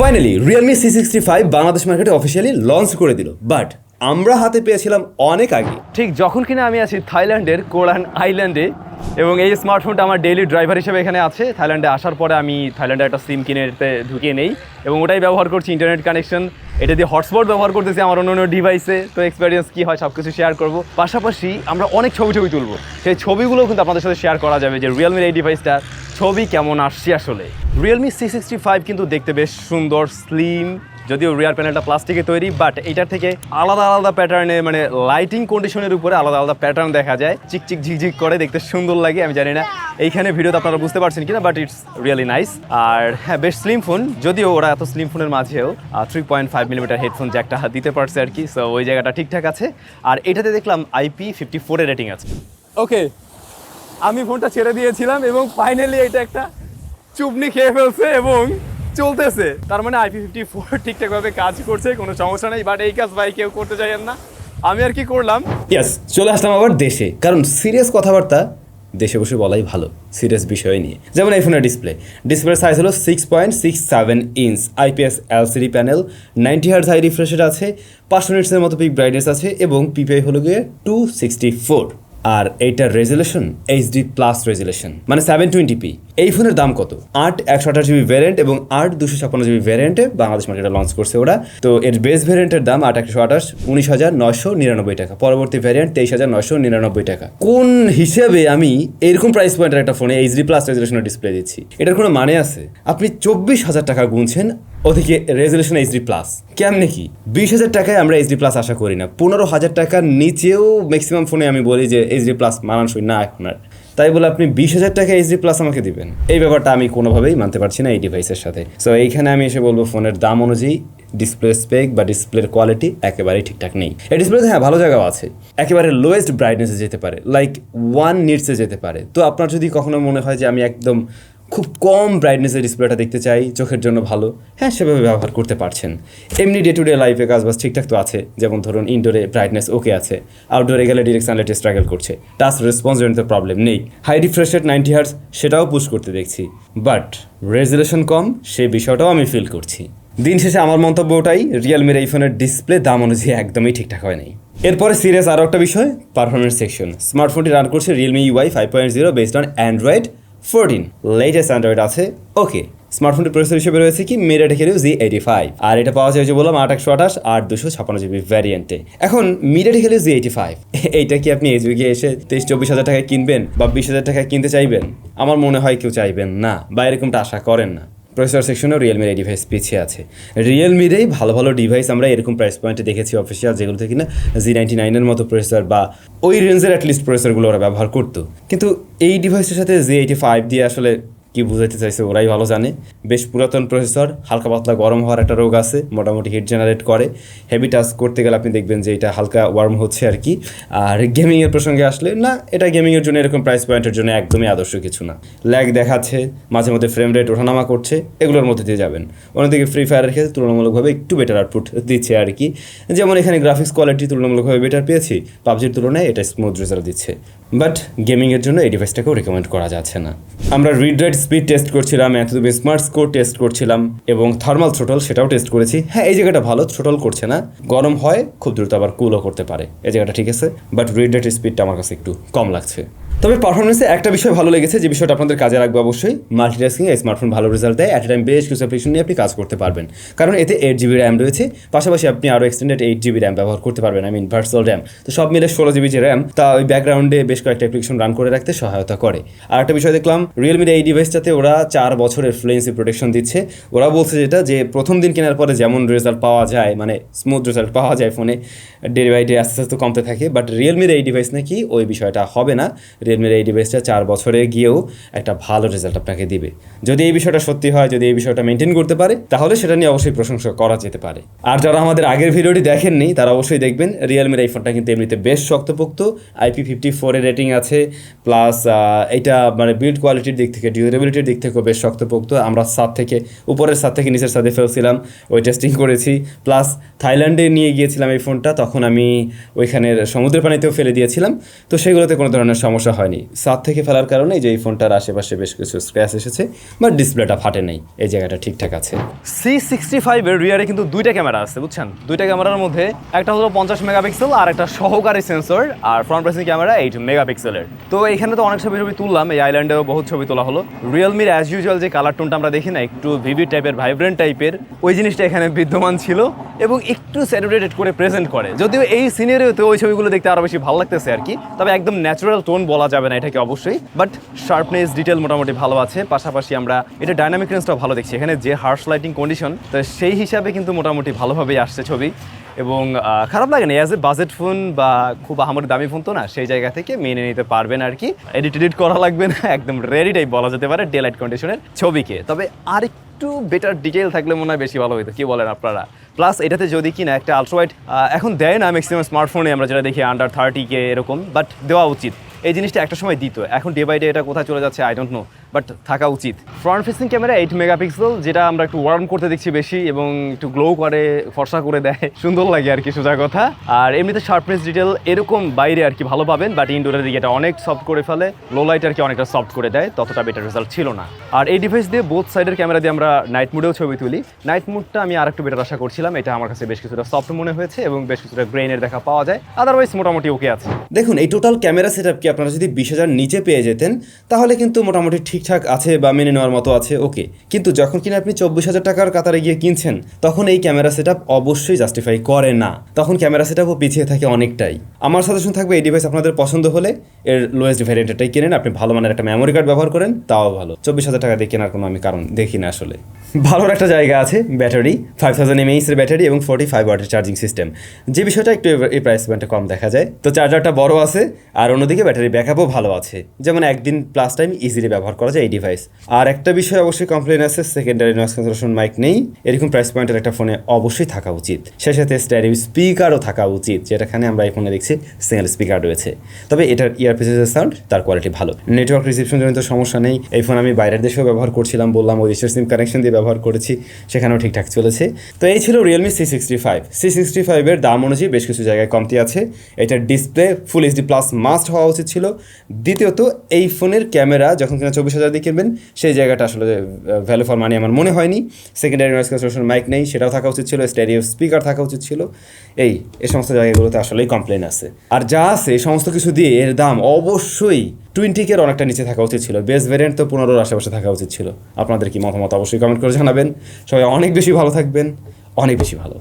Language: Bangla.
Finally Realme C sixty five Bangladesh মার্কেটে অফিসিয়ালি লঞ্চ করে দিল। বাট আমরা হাতে পেয়েছিলাম অনেক আগে। ঠিক, যখন কিনা আমি আছি থাইল্যান্ডের কোরান আইল্যান্ডে এবং এই স্মার্টফোনটা আমার ডেইলি ড্রাইভার হিসেবে এখানে আছে। থাইল্যান্ডে আসার পরে আমি থাইল্যান্ডে একটা সিম কিনে ঢুকিয়ে নেই এবং ওটাই ব্যবহার করছি ইন্টারনেট কানেকশন এটা দিয়ে হটস্পট ব্যবহার করতেছি আমার অন্য অন্য ডিভাইসে তো এক্সপিরিয়েন্স কী হয় সব কিছু শেয়ার করব। পাশাপাশি আমরা অনেক ছবি ছবি তুলবো। সেই ছবিগুলো কিন্তু আপনাদের সাথে শেয়ার করা যাবে যে রিয়েলমির এই ডিভাইসটা ছবি কেমন আসছে আসলে। রিয়েলমি সি সিক্সটি ফাইভ কিন্তু দেখতে বেশ সুন্দর স্লিম যদিও রিয়ার প্যানেলটা প্লাস্টিকে তৈরি বাট এটার থেকে আলাদা আলাদা প্যাটার্নে মানে লাইটিং কন্ডিশনের উপরে আলাদা আলাদা প্যাটার্ন দেখা যায়। চিকচিক ঝিকঝিক করে, দেখতে সুন্দর লাগে, আমি জানি না এইখানে ভিডিওতে আপনারা বুঝতে পারছেন কিনা বাট ইটস রিয়েলি নাইস আর হ্যাঁ বেশ স্লিম ফোন যদিও ওরা এত স্লিম ফোনের মাঝেও three point five millimetre headphone জ্যাকটা দিতে পারছে আর কি সো ওই জায়গাটা ঠিকঠাক আছে। আর এটাতে দেখলাম আইপি ফিফটি ফোরের রেটিং আছে। ওকে আমি ফোনটা ছেড়ে দিয়েছিলাম এবং ফাইনালি এটা একটা চুপনি খেয়ে ফেলছে এবং চলতেছে। তার মানে আইপি ফিফটি ফোর ঠিকঠাকভাবে কাজ করছে, কোনো সমস্যা নেই বাট এই কাজ ভাই কেউ করতে চাইেন না। আমি আর কি করলাম? ইয়াস চলে আসলাম আবার দেশে। কারণ সিরিয়াস কথাবার্তা দেশে বসে বলাই ভালো সিরিয়াস বিষয় নিয়ে। যেমন এই ফোনের ডিসপ্লে ডিসপ্লের সাইজ হলো six point six seven inch IPS LCD panel ninety hertz high রিফ্রেশের আছে পাঁচশো নিটসের মতো পিক ব্রাইটনেস আছে, এবং পিপিআই হলো গিয়ে টু সিক্সটি ফোর আর এইটার রেজুলেশন এইচডি প্লাস রেজুলেশন মানে সেভেন টোয়েন্টি পি এই ফোনের দাম কত? আট একশো আঠাশ জিবি ভ্যারিয়েন্ট এবং আট দুশো ছাপ্পান্ন জিবি ভ্যারিয়েন্টে বাংলাদেশ মার্কেটে লঞ্চ করছে ওরা। তো এর বেস ভ্যারিয়েন্টের দাম আট একশো আঠাশ, উনিশ হাজার নয়শো নিরানব্বই টাকা। পরবর্তী ভ্যারিয়েন্ট তেইশ হাজার নয়শো নিরানব্বই টাকা। কোন হিসেবে আমি এরকম প্রাইস পয়েন্টের একটা ফোনে এইচডি প্লাস রেজুলেশনের ডিসপ্লে দিচ্ছি? এটার কোনো মানে আছে? আপনি চব্বিশ হাজার টাকা গুনছেন ওদিকে রেজুলেশন এইচডি প্লাস কেমনে কি? বিশ হাজার টাকায় আমরা এইচডি প্লাস আশা করি না। পনেরো হাজার টাকার নিচেও ম্যাক্সিমাম ফোনে আমি বলি যে এইচডি প্লাস মানানসই না আপনার তাই বলে আপনি বিশ হাজার টাকা এইচডি প্লাস আমাকে দিবেন। এই ব্যাপারটা আমি কোনোভাবেই মানতে পারছি না এই ডিভাইসের সাথে। সো এইখানে আমি এসে বলব ফোনের দাম অনুযায়ী ডিসপ্লে স্পেক বা ডিসপ্লের কোয়ালিটি একেবারেই ঠিকঠাক নেই। এই ডিসপ্লেতে হ্যাঁ ভালো জায়গাও আছে। একেবারে লোয়েস্ট ব্রাইটনেসে যেতে পারে। লাইক ওয়ান নিটসে যেতে পারে। তো আপনার যদি কখনো মনে হয় যে আমি একদম খুব কম ব্রাইটনেসের ডিসপ্লেটা দেখতে চাই, চোখের জন্য ভালো। হ্যাঁ সেভাবে ব্যবহার করতে পারছেন। এমনি ডে টু ডে লাইফে কাজ বাজ ঠিকঠাক তো আছে। যেমন ধরুন ইনডোরে ব্রাইটনেস ওকে আছে। আউটডোরে গেলে ডিরেক্ট সানলাইটে স্ট্রাগল করছে। টাচ রেসপন্স জনিত প্রবলেম নেই। High refresh rate ninety hertz সেটাও পুশ করতে দেখছি। বাট রেজুলেশন কম, সে বিষয়টাও আমি ফিল করছি। দিন শেষে আমার মন্তব্য ওটাই রিয়েলমির এই ফোনের ডিসপ্লে দাম অনুযায়ী একদমই ঠিকঠাক হয় নাই। এরপরে সিরিয়াস আরও একটা বিষয় পারফরমেন্স সেকশন স্মার্টফোনটি রান করছে Realme UI five point zero based on Android fourteen latest Android আছে ওকে স্মার্টফোনটির প্রসেসর হিসেবে রয়েছে কি? মেরা টেকের জি এইটি ফাইভ আর এটা পাওয়া যায় যে বললাম আট একশো আঠাশ আর দুশো ছাপান্ন জিবি ভ্যারিয়েন্টে এখন মিরা টেকের জি এইটি ফাইভ এইটা কি আপনি এই যুগে এসে তেইশ, চব্বিশ হাজার টাকায় কিনবেন বা বিশ হাজার টাকায় কিনতে চাইবেন? আমার মনে হয় কেউ চাইবেন না, বা এরকমটা আশা করেন না। প্রসেসর সেকশনেও রিয়েলমির এই ডিভাইস পিছিয়ে আছে। রিয়েলমিরেই ভালো ভালো ডিভাইস আমরা এরকম প্রাইস পয়েন্টে দেখেছি অফিসিয়াল যেগুলো থেকে না জি নাইনটি নাইনের মতো প্রসেসর বা ওই রেঞ্জের অ্যাটলিস্ট প্রসেসরগুলো ওরা ব্যবহার করতো। কিন্তু এই ডিভাইসের সাথে জি এইটি ফাইভ দিয়ে আসলে কি বুঝাইতে চাইছে ওরাই ভালো জানে। বেশ পুরাতন প্রসেসর, হালকা পাতলা গরম হওয়ার একটা রোগ আছে, মোটামুটি হিট জেনারেট করে। হেভি টাচ করতে গেলে আপনি দেখবেন যে এটা হালকা ওয়ার্ম হচ্ছে আর কি। আর গেমিংয়ের প্রসঙ্গে আসলে, না, এটা গেমিংয়ের জন্য এরকম প্রাইস পয়েন্টের জন্য একদমই আদর্শ কিছু না। ল্যাগ দেখাচ্ছে, মাঝে মধ্যে ফ্রেম রেট ওঠানামা করছে, এগুলোর মধ্যে দিয়ে যাবেন। অন্যদিকে ফ্রি ফায়ারের ক্ষেত্রে তুলনামূলকভাবে একটু বেটার আউটপুট দিচ্ছে আর কি। যেমন এখানে গ্রাফিক্স কোয়ালিটি তুলনামূলকভাবে বেটার পেয়েছি, পাবজির তুলনায় এটা স্মুথ রেজাল্ট দিচ্ছে। বাট গেমিংয়ের জন্য এই ডিভাইসটাকেও রেকমেন্ড করা যাচ্ছে না। আমরা রিড রাইট স্পিড টেস্ট করছিলাম, এতদূর স্মার্ট স্কোর টেস্ট করছিলাম এবং থার্মাল থ্রোটল সেটাও টেস্ট করেছি। হ্যাঁ এই জায়গাটা ভালো থ্রোটল করছে না। গরম হয়, খুব দ্রুত আবার কুলও করতে পারে। এই জায়গাটা ঠিক আছে বাট রিড রাইট স্পিডটা আমার কাছে একটু কম লাগছে। তবে পারফরমেন্সে একটা বিষয় ভালো লেগেছে, যে বিষয়টা আপনাদের কাজে রাখবে অবশ্যই। মাল্টিটাস্কিং স্মার্টফোন ভালো রেজাল্ট দেয় অ্যাট টাইম বেশ কিছু অ্যাপ্লিকেশন নিয়ে আপনি কাজ করতে পারবেন। কারণ এতে এইট জিবি র্যাম রয়েছে, পাশাপাশি আপনি আরও এক্সটেন্ডেড এইট জিবি র্যাম ব্যবহার করতে পারবেন আই মিন ভার্চুয়াল র্যাম তো সব মিলে ষোলো জিবি যে র্যাম তা ওই ব্যাকগ্রাউন্ডে বেশ কয়েকটা অ্যাপ্লিকেশন রান করে রাখতে সহায়তা করে। আর একটা বিষয় দেখলাম রিয়েলমির এই ডিভাইসটাতে ওরা চার বছরের ফ্লুয়েন্সি প্রোটেকশন দিচ্ছে। ওরা বলছে যেটা, যে প্রথম দিন কেনার পরে যেমন রেজাল্ট পাওয়া যায় মানে স্মুথ রেজাল্ট পাওয়া যায় ফোনে ডে বাই ডে আস্তে আস্তে কমতে থাকে। বাট রিয়েলমির এই ডিভাইস নাকি ওই বিষয়টা হবে না। রিয়েলমির এই ডিভাইসটা চার বছরে গিয়েও একটা ভালো রেজাল্ট আপনাকে দিবে। যদি এই বিষয়টা সত্যি হয়, যদি এই বিষয়টা মেনটেন করতে পারে, তাহলে সেটা নিয়ে অবশ্যই প্রশংসা করা যেতে পারে। আর যারা আমাদের আগের ভিডিওটি দেখেননি, তারা অবশ্যই দেখবেন রিয়েলমির এই ফোনটা কিন্তু এমনিতে বেশ শক্তপোক্ত আইপি ফিফটি ফোরের রেটিং আছে প্লাস এটা মানে বিল্ড কোয়ালিটির দিক থেকে ডিউরেবিলিটির দিক থেকেও বেশ শক্তপোক্ত। আমরা সাত থেকে, উপরের সাত থেকে নিচের সাথে ফেলছিলাম ওই টেস্টিং করেছি। প্লাস থাইল্যান্ডে নিয়ে গিয়েছিলাম এই ফোনটা তখন আমি ওইখানের সমুদ্রের পানিতেও ফেলে দিয়েছিলাম। তো সেগুলোতে কোনো ধরনের সমস্যা হয়নি। সাত থেকে ফেলার কারণে যে এই ফোনটার আশেপাশে বেশ কিছু স্ক্র্যাচ এসেছে বাট ডিসপ্লেটা ফাটে নাই, এই জায়গাটা ঠিকঠাক আছে। সি সিক্সটি ফাইভের রিয়ারে কিন্তু দুইটা ক্যামেরা আছে, বুঝছেন? দুইটা ক্যামেরার মধ্যে একটা হলো পঞ্চাশ মেগাপিক্সেল আর একটা সহকারী সেন্সর আর ফ্রন্ট প্রেসিং ক্যামেরা এইট মেগাপিক্সেলের তো এখানে তো অনেক ছবি ছবি তুললাম, এই আইল্যান্ডেও বহু ছবি তোলা হলো। রিয়েলমির অ্যাজ ইউজুয়াল যে কালার টোনটা আমরা দেখি না, একটু ভিভি টাইপের ভাইব্রেন্ট টাইপের ওই জিনিসটা এখানে বিদ্যমান ছিল এবং একটু স্যাটুরেটেড করে প্রেজেন্ট করে। যদিও এই সিনারিওতে ওই ছবিগুলো দেখতে আরও বেশি ভালো লাগতেছে আর কি, তবে একদম ন্যাচারাল টোন বলা যাবে না এটাকে অবশ্যই? বাট শার্পনেস ডিটেল মোটামুটি ভালো আছে। পাশাপাশি আমরা এটা ডাইনামিক রেঞ্জটাও ভালো দেখছি। এখানে যে হার্শ লাইটিং কন্ডিশন তো সেই হিসাবে কিন্তু মোটামুটি ভালোভাবেই আসছে ছবি। এবং খারাপ লাগে না অ্যাজ এ বাজেট ফোন বা খুব আমার দামি ফোন তো না, সেই জায়গা থেকে মেনে নিতে পারবেন আর কি। এডিট এডিট করা লাগবে না, একদম রেডি টাইপ বলা যেতে পারে ডে লাইট কন্ডিশনের ছবিকে। তবে আরেকটু বেটার ডিটেল থাকলে মনে হয় বেশি ভালো হতো কি বলেন আপনারা? প্লাস এটাতে যদি কিনা একটা আলট্রাওয়াইড এখন দেয় না ম্যাক্সিমাম স্মার্টফোনে আমরা যেটা দেখি আন্ডার থার্টি কে এরকম বাট দেওয়া উচিত। এই জিনিসটা একটা সময় দিত। এখন ডে বাই ডে এটা কোথায় চলে যাচ্ছে আই ডোন্ট নো বাট থাকা উচিত। Front facing camera eight megapixel যেটা আমরা একটু ওয়ার্ম করতে দেখছি বেশি এবং একটু গ্লো করে, ফর্সা করে দেয়। সুন্দর লাগে আর কি সোজা কথা। আর এমনিতে শার্পনেস ডিটেল এরকম বাইরে আর কি ভালো পাবেন বাট ইনডোরের দিকে এটা অনেক সফট করে ফেলে। লো লাইট আর কি অনেকটা সফট করে দেয়, ততটা বেটার রেজাল্ট ছিল না। আর এই ডিভাইস দিয়ে বোথ সাইডের ক্যামেরা দিয়ে আমরা নাইট মুডেও ছবি তুলি। নাইট মুডটা আমি আর একটু বেটার আশা করছিলাম, এটা আমার কাছে বেশ কিছুটা সফট মনে হয়েছে এবং বেশ কিছুটা গ্রেনের দেখা পাওয়া যায়। আদারওয়াইজ মোটামুটি ওকে আছে। দেখুন, এই টোটাল ক্যামেরা সেট কি আপনারা যদি বিশ হাজার নিচে পেয়ে যেতেন, তাহলে কিন্তু মোটামুটি ঠিকঠাক আছে বা মেনে নেওয়ার মতো আছে, ওকে। কিন্তু যখন কিনা আপনি চব্বিশ হাজার টাকার কাতারে গিয়ে কিনছেন, তখন এই ক্যামেরা সেট অবশ্যই জাস্টিফাই করে না। তখন ক্যামেরা সেট পিছিয়ে থাকে অনেকটাই। আমার সাজেশন থাকবে, এই ডিভাইস আপনাদের পছন্দ হলে এর লোয়েস্ট ভ্যারিয়েন্টটাই কিনেন। আপনি ভালো মানের একটা মেমোরি কার্ড ব্যবহার করেন, তাও ভালো। চব্বিশ হাজার টাকা দিয়ে কেনার কোনো আমি কারণ দেখি না আসলে। ভালোর একটা জায়গা আছে ব্যাটারি ফাইভ থাউজেন্ড এমএইচ এর ব্যাটারি এবং ফোর্টি ফাইভ ওয়াটের চার্জিং সিস্টেম যে বিষয়টা একটু এই প্রাইস পয়েন্টে কম দেখা যায়। তো চার্জারটা বড় আছে, আর অন্যদিকে ব্যাটারি ব্যাকআপও ভালো আছে। যেমন একদিন প্লাস টাইম ইজিলি ব্যবহার করা যায় এই ডিভাইস আর একটা বিষয় অবশ্যই কমপ্লেন আছে সেকেন্ডারি নয়েস ক্যান্সেলেশন মাইক নেই। এরকম প্রাইস পয়েন্টের একটা ফোনে অবশ্যই থাকা উচিত। সে সাথে স্ট্যারিও স্পিকারও থাকা উচিত, যেটাখানে আমরা এই ফোনে দেখছি সিঙ্গেল স্পিকার রয়েছে। তবে এটার ইয়ারপিসের সাউন্ড তার কোয়ালিটি ভালো। নেটওয়ার্ক রিসেপশন জনিত সমস্যা নেই। এই ফোন আমি বাইরের দেশেও ব্যবহার করছিলাম, বললাম, ওই দেশের সিম কানেকশন দিয়ে ব্যবহার করেছি, সেখানেও ঠিকঠাক চলেছে। তো এই ছিল Realme C sixty five C sixty ফাইভের দাম অনুযায়ী বেশ কিছু জায়গায় কমতি আছে। এটার display full HD plus must হওয়া উচিত ছিল। দ্বিতীয়ত, এই ফোনের ক্যামেরা যখন কিনা চব্বিশ হাজার দিয়ে কিনবেন, সেই জায়গাটা আসলে ভ্যালু ফর মানি আমার মনে হয়নি। সেকেন্ডারি নয়েস ক্যান্সেলেশন মাইক নেই, সেটাও থাকা উচিত ছিল স্টেরিও স্পিকার থাকা উচিত ছিল। এই এই সমস্ত জায়গাগুলোতে আসলেই কমপ্লেন আছে। আর যা আছে, এই সমস্ত কিছু দিয়ে এর দাম অবশ্যই টুয়েন্টিকের অনেকটা নিচে থাকা উচিত ছিল। বেস ভ্যারিয়েন্ট তো পনেরোর আশেপাশে থাকা উচিত ছিল। আপনাদের কি মতামত অবশ্যই কমেন্ট করে জানাবেন। সবাই অনেক বেশি ভালো থাকবেন, অনেক বেশি ভালো।